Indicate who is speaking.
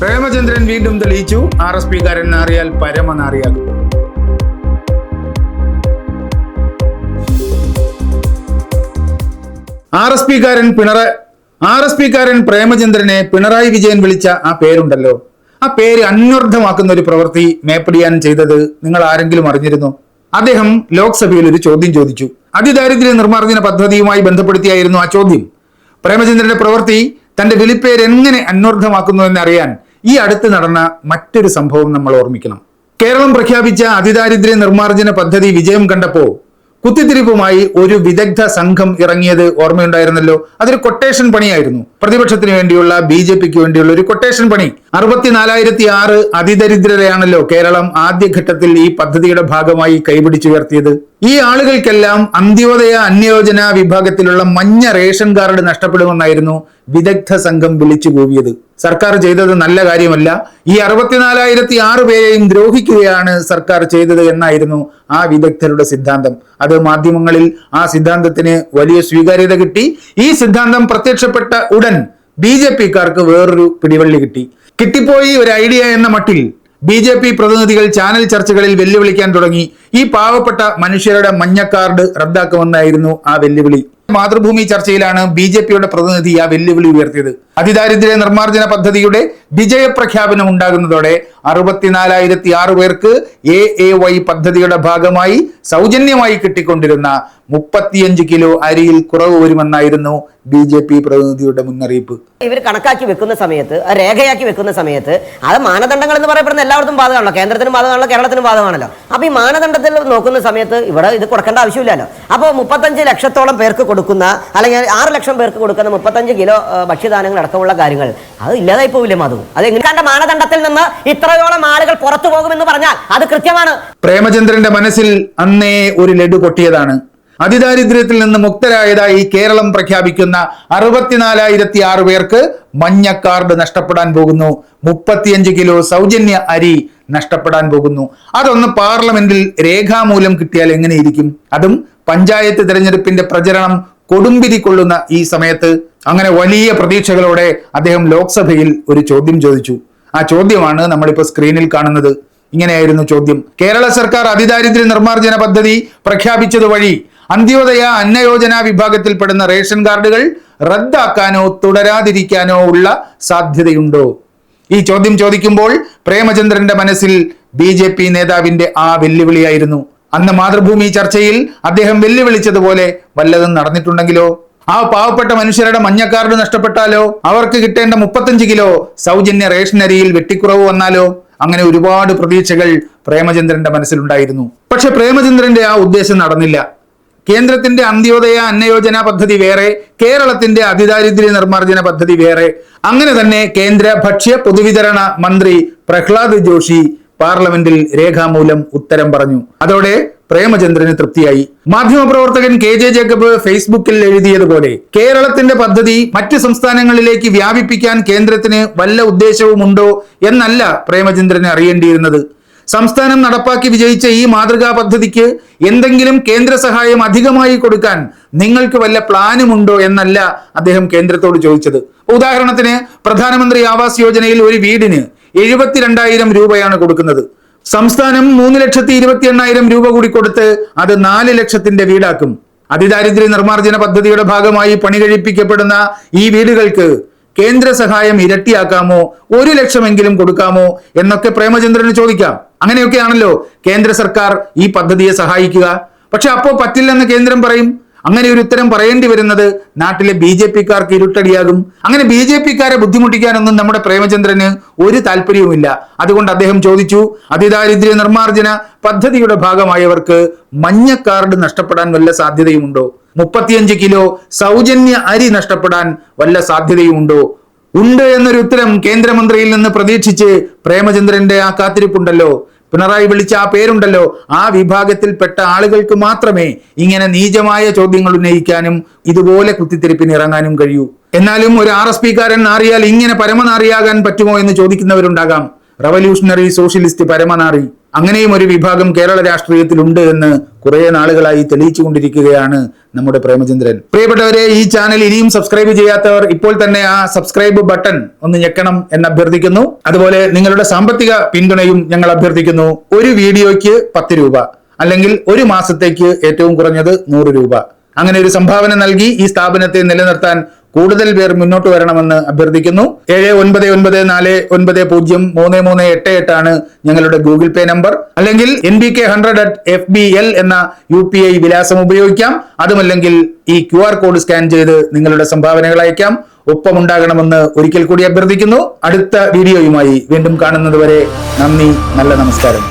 Speaker 1: പ്രേമചന്ദ്രൻ വീണ്ടും തെളിയിച്ചു. R S പിക്കാരൻ നാറിയാൽ പരമനാറിയാകും. ആർ എസ് പിക്കാരൻ പിണറായി ആർ എസ് പിക്കാരൻ പ്രേമചന്ദ്രനെ പിണറായി വിജയൻ വിളിച്ച ആ പേരുണ്ടല്ലോ. ആ പേര് അന്വർത്ഥമാക്കുന്ന ഒരു പ്രവൃത്തി മേപ്പടിയാൻ ചെയ്തത് നിങ്ങൾ ആരെങ്കിലും അറിഞ്ഞിരുന്നോ? അദ്ദേഹം ലോക്സഭയിൽ ഒരു ചോദ്യം ചോദിച്ചു. അതിദാരിദ്ര്യ നിർമ്മാർജന പദ്ധതിയുമായി ബന്ധപ്പെടുത്തിയായിരുന്നു ആ ചോദ്യം. പ്രേമചന്ദ്രന്റെ പ്രവൃത്തി തന്റെ വിളിപ്പേര് എങ്ങനെ അന്വർത്ഥമാക്കുന്നു എന്നറിയാൻ ഈ അടുത്ത് നടന്ന മറ്റൊരു സംഭവം നമ്മൾ ഓർമ്മിക്കണം. കേരളം പ്രഖ്യാപിച്ച അതിദാരിദ്ര്യ നിർമ്മാർജന പദ്ധതി വിജയം കണ്ടപ്പോ കുത്തിത്തിരിപ്പുമായി ഒരു വിദഗ്ധ സംഘം ഇറങ്ങിയത് ഓർമ്മയുണ്ടായിരുന്നല്ലോ. അതൊരു കൊട്ടേഷൻ പണിയായിരുന്നു. പ്രതിപക്ഷത്തിന് വേണ്ടിയുള്ള ബി ജെ പിക്ക് വേണ്ടിയുള്ള ഒരു കൊട്ടേഷൻ പണി. അറുപത്തിനാലായിരത്തി ആറ് അതിദരിദ്രരെയാണല്ലോ കേരളം ആദ്യഘട്ടത്തിൽ ഈ പദ്ധതിയുടെ ഭാഗമായി കൈപിടിച്ചുയർത്തിയത്. ഈ ആളുകൾക്കെല്ലാം അന്ത്യോദയ അന്യോജന വിഭാഗത്തിലുള്ള മഞ്ഞ റേഷൻ കാർഡ് നഷ്ടപ്പെടുമെന്നായിരുന്നു വിദഗ്ധ സംഘം വിളിച്ചു കൂവിയത്. സർക്കാർ ചെയ്തത് നല്ല കാര്യമല്ല. ഈ അറുപത്തിനാലായിരത്തി ആറ് പേരെയും ദ്രോഹിക്കുകയാണ് സർക്കാർ ചെയ്തത് എന്നായിരുന്നു ആ വിദഗ്ധരുടെ സിദ്ധാന്തം. അത് മാധ്യമങ്ങളിൽ ആ സിദ്ധാന്തത്തിന് വലിയ സ്വീകാര്യത കിട്ടി. ഈ സിദ്ധാന്തം പ്രത്യക്ഷപ്പെട്ട ഉടൻ ബി ജെ പിക്കാർക്ക് വേറൊരു പിടിവള്ളി കിട്ടി. കിട്ടിപ്പോയി ഒരു ഐഡിയ എന്ന മട്ടിൽ ബി ജെ പി പ്രതിനിധികൾ ചാനൽ ചർച്ചകളിൽ വെല്ലുവിളിക്കാൻ തുടങ്ങി. ഈ പാവപ്പെട്ട മനുഷ്യരുടെ മഞ്ഞ കാർഡ് റദ്ദാക്കുമെന്നായിരുന്നു ആ വെല്ലുവിളി. മാതൃഭൂമി ചർച്ചയിലാണ് ബി ജെ പിയുടെ പ്രതിനിധി ആ വെല്ലുവിളി ഉയർത്തിയത്. അതിദാരിദ്ര്യ നിർമ്മാർജന പദ്ധതിയുടെ വിജയപ്രഖ്യാപനം ഉണ്ടാകുന്നതോടെ അറുപത്തിനാലായിരത്തി ആറ് പേർക്ക് എ എ വൈ പദ്ധതിയുടെ ഭാഗമായി സൗജന്യമായി കിട്ടിക്കൊണ്ടിരുന്ന മുപ്പത്തിയഞ്ച് കിലോ അരിയിൽ കുറവ് വരുമെന്നായിരുന്നു ബി ജെ പി പ്രതിനിധിയുടെ മുന്നറിയിപ്പ്.
Speaker 2: ഇവർ കണക്കാക്കി വെക്കുന്ന സമയത്ത് രേഖയാക്കി വെക്കുന്ന സമയത്ത് അത് മാനദണ്ഡങ്ങൾ എന്ന് പറയപ്പെടുന്ന എല്ലായിടത്തും ബാധകമാണല്ലോ. കേന്ദ്രത്തിനും ബാധകമാണല്ലോ കേരളത്തിനും ബാധകമാണല്ലോ. അപ്പൊ ഈ മാനദണ്ഡത്തിൽ നോക്കുന്ന സമയത്ത് ഇവിടെ ഇത് കൊടുക്കേണ്ട ആവശ്യമില്ലല്ലോ. അപ്പോൾ മുപ്പത്തഞ്ച് ലക്ഷത്തോളം പേർക്ക് കൊടുക്കുന്ന അല്ലെങ്കിൽ ആറ് ലക്ഷം പേർക്ക് കൊടുക്കുന്ന മുപ്പത്തഞ്ച് കിലോ ഭക്ഷ്യധാനങ്ങൾ അടക്കമുള്ള കാര്യങ്ങൾ അത് ഇല്ലാതായി പോവില്ലേ മാധു? അത് എങ്ങനെ മാനദണ്ഡത്തിൽ നിന്ന് ഇത്രയോളം ആളുകൾ പുറത്തു പോകുമെന്ന് പറഞ്ഞാൽ അത് കൃത്യമാണ്.
Speaker 1: പ്രേമചന്ദ്രന്റെ മനസ്സിൽ അന്നേ ഒരു ലഡു പൊട്ടിയതാണ് അതിദാരിദ്ര്യത്തിൽ നിന്ന് മുക്തരായതായി കേരളം പ്രഖ്യാപിക്കുന്ന അറുപത്തിനാലായിരത്തി ആറ് പേർക്ക് മഞ്ഞ കാർഡ് നഷ്ടപ്പെടാൻ പോകുന്നു. മുപ്പത്തിയഞ്ച് കിലോ സൗജന്യ അരി നഷ്ടപ്പെടാൻ പോകുന്നു. അതൊന്ന് പാർലമെന്റിൽ രേഖാമൂലം കിട്ടിയാൽ എങ്ങനെയിരിക്കും അതും പഞ്ചായത്ത് തിരഞ്ഞെടുപ്പിന്റെ പ്രചരണം കൊടുമ്പിരി കൊള്ളുന്ന ഈ സമയത്ത് അങ്ങനെ വലിയ പ്രതീക്ഷകളോടെ അദ്ദേഹം ലോക്സഭയിൽ ഒരു ചോദ്യം ചോദിച്ചു. ആ ചോദ്യമാണ് നമ്മളിപ്പോൾ സ്ക്രീനിൽ കാണുന്നത്. ഇങ്ങനെയായിരുന്നു ചോദ്യം. കേരള സർക്കാർ അതിദാരിദ്ര്യ നിർമ്മാർജന പദ്ധതി പ്രഖ്യാപിച്ചത് വഴി അന്ത്യോദയ അന്നയോജന വിഭാഗത്തിൽപ്പെടുന്ന റേഷൻ കാർഡുകൾ റദ്ദാക്കാനോ തുടരാതിരിക്കാനോ ഉള്ള സാധ്യതയുണ്ടോ? ഈ ചോദ്യം ചോദിക്കുമ്പോൾ പ്രേമചന്ദ്രന്റെ മനസ്സിൽ ബി ജെ പി നേതാവിന്റെ ആ വെല്ലുവിളിയായിരുന്നു. അന്ന് മാതൃഭൂമി ചർച്ചയിൽ അദ്ദേഹം വെല്ലുവിളിച്ചതുപോലെ വല്ലതും നടന്നിട്ടുണ്ടെങ്കിലോ? ആ പാവപ്പെട്ട മനുഷ്യരുടെ മഞ്ഞക്കാർഡ് കാർഡ് നഷ്ടപ്പെട്ടാലോ? അവർക്ക് കിട്ടേണ്ട മുപ്പത്തഞ്ച് കിലോ സൗജന്യ റേഷൻ അരിയിൽ വെട്ടിക്കുറവ് വന്നാലോ? അങ്ങനെ ഒരുപാട് പ്രതീക്ഷകൾ പ്രേമചന്ദ്രന്റെ മനസ്സിലുണ്ടായിരുന്നു. പക്ഷെ പ്രേമചന്ദ്രന്റെ ആ ഉദ്ദേശം നടന്നില്ല. കേന്ദ്രത്തിന്റെ അന്ത്യോദയ അന്നയോജന പദ്ധതി വേറെ കേരളത്തിന്റെ അതിദാരിദ്ര്യ നിർമ്മാർജന പദ്ധതി വേറെ. അങ്ങനെ തന്നെ കേന്ദ്ര ഭക്ഷ്യ പൊതുവിതരണ മന്ത്രി പ്രഹ്ലാദ് ജോഷി പാർലമെന്റിൽ രേഖാമൂലം ഉത്തരം പറഞ്ഞു. അതോടെ പ്രേമചന്ദ്രന് തൃപ്തിയായി. മാധ്യമപ്രവർത്തകൻ കെ ജെ ജേക്കബ് ഫേസ്ബുക്കിൽ എഴുതിയതുപോലെ കേരളത്തിന്റെ പദ്ധതി മറ്റ് സംസ്ഥാനങ്ങളിലേക്ക് വ്യാപിപ്പിക്കാൻ കേന്ദ്രത്തിന് വല്ല ഉദ്ദേശവുമുണ്ടോ എന്നല്ല പ്രേമചന്ദ്രന് അറിയേണ്ടിയിരുന്നത്. സംസ്ഥാനം നടപ്പാക്കി വിജയിച്ച ഈ മാതൃകാ പദ്ധതിക്ക് എന്തെങ്കിലും കേന്ദ്ര സഹായം അധികമായി കൊടുക്കാൻ നിങ്ങൾക്ക് വല്ല പ്ലാനുമുണ്ടോ എന്നല്ല അദ്ദേഹം കേന്ദ്രത്തോട് ചോദിച്ചത്. ഉദാഹരണത്തിന് പ്രധാനമന്ത്രി ആവാസ് യോജനയിൽ ഒരു വീടിന് എഴുപത്തിരണ്ടായിരം രൂപയാണ് കൊടുക്കുന്നത്. സംസ്ഥാനം മൂന്ന് ലക്ഷത്തി ഇരുപത്തി എണ്ണായിരം രൂപ കൂടി കൊടുത്ത് അത് നാല് ലക്ഷത്തിന്റെ വീടാക്കും. അതിദാരിദ്ര്യ നിർമ്മാർജന പദ്ധതിയുടെ ഭാഗമായി പണി കഴിപ്പിക്കപ്പെടുന്ന ഈ വീടുകൾക്ക് കേന്ദ്ര സഹായം ഇരട്ടിയാക്കാമോ? ഒരു ലക്ഷമെങ്കിലും കൊടുക്കാമോ? എന്നൊക്കെ പ്രേമചന്ദ്രന് ചോദിക്കാം. അങ്ങനെയൊക്കെയാണല്ലോ കേന്ദ്ര സർക്കാർ ഈ പദ്ധതിയെ സഹായിക്കുക. പക്ഷെ അപ്പോൾ പറ്റില്ലെന്ന് കേന്ദ്രം പറയും. അങ്ങനെ ഒരു ഉത്തരം പറയേണ്ടി വരുന്നത് നാട്ടിലെ ബി ജെ പിക്കാർക്ക് ഇരുട്ടടിയാകും. അങ്ങനെ ബി ജെ പിക്കാരെ ബുദ്ധിമുട്ടിക്കാനൊന്നും നമ്മുടെ പ്രേമചന്ദ്രന് ഒരു താല്പര്യവുമില്ല. അതുകൊണ്ട് അദ്ദേഹം ചോദിച്ചു അതിദാരിദ്ര്യ നിർമ്മാർജന പദ്ധതിയുടെ ഭാഗമായവർക്ക് മഞ്ഞ കാർഡ് നഷ്ടപ്പെടാൻ വല്ല സാധ്യതയുമുണ്ടോ? മുപ്പത്തിയഞ്ച് കിലോ സൗജന്യ അരി നഷ്ടപ്പെടാൻ വല്ല സാധ്യതയുമുണ്ടോ? ഉണ്ട് എന്നൊരു ഉത്തരം കേന്ദ്രമന്ത്രിയിൽ നിന്ന് പ്രതീക്ഷിച്ച് പ്രേമചന്ദ്രന്റെ ആ കാത്തിരിപ്പുണ്ടല്ലോ. പിണറായി വിളിച്ച ആ പേരുണ്ടല്ലോ. ആ വിഭാഗത്തിൽപ്പെട്ട ആളുകൾക്ക് മാത്രമേ ഇങ്ങനെ നീചമായ ചോദ്യങ്ങൾ ഉന്നയിക്കാനും ഇതുപോലെ കുത്തിത്തിരിപ്പിന് ഇറങ്ങാനും കഴിയൂ. എന്നാലും ഒരു ആർ എസ് പിക്കാരൻ നാറിയാൽ ഇങ്ങനെ പരമനാറിയാകാൻ പറ്റുമോ എന്ന് ചോദിക്കുന്നവരുണ്ടാകാം. Revolutionary socialist പരമനാറി. അങ്ങനെയും ഒരു വിഭാഗം കേരള രാഷ്ട്രീയത്തിലുണ്ട് എന്ന് കുറെ നാളുകളായി തെളിയിച്ചു കൊണ്ടിരിക്കുകയാണ് നമ്മുടെ പ്രേമചന്ദ്രൻ. പ്രിയപ്പെട്ടവരെ ഈ ചാനൽ ഇനിയും സബ്സ്ക്രൈബ് ചെയ്യാത്തവർ ഇപ്പോൾ തന്നെ ആ സബ്സ്ക്രൈബ് ബട്ടൺ ഒന്ന് ഞെക്കണം എന്ന് അഭ്യർത്ഥിക്കുന്നു. അതുപോലെ നിങ്ങളുടെ സാമ്പത്തിക പിന്തുണയും ഞങ്ങൾ അഭ്യർത്ഥിക്കുന്നു. ഒരു വീഡിയോയ്ക്ക് പത്ത് രൂപ അല്ലെങ്കിൽ ഒരു മാസത്തേക്ക് ഏറ്റവും കുറഞ്ഞത് നൂറ് രൂപ. അങ്ങനെ ഒരു സംഭാവന നൽകി ഈ സ്ഥാപനത്തെ നിലനിർത്താൻ കൂടുതൽ പേർ മുന്നോട്ട് വരണമെന്ന് അഭ്യർത്ഥിക്കുന്നു. ഏഴ് ഒൻപത് ഒൻപത് നാല് ഒൻപത് പൂജ്യം മൂന്ന് മൂന്ന് എട്ട് എട്ടാണ് ഞങ്ങളുടെ ഗൂഗിൾ പേ നമ്പർ. അല്ലെങ്കിൽ N B K hundred at F B L എന്ന യു പി ഐ വിലാസം ഉപയോഗിക്കാം. അതുമല്ലെങ്കിൽ ഈ ക്യു ആർ കോഡ് സ്കാൻ ചെയ്ത് നിങ്ങളുടെ സംഭാവനകൾ അയക്കാം. ഒപ്പമുണ്ടാകണമെന്ന് ഒരിക്കൽ കൂടി അഭ്യർത്ഥിക്കുന്നു. അടുത്ത വീഡിയോയുമായി വീണ്ടും കാണുന്നതുവരെ നന്ദി നല്ല നമസ്കാരം.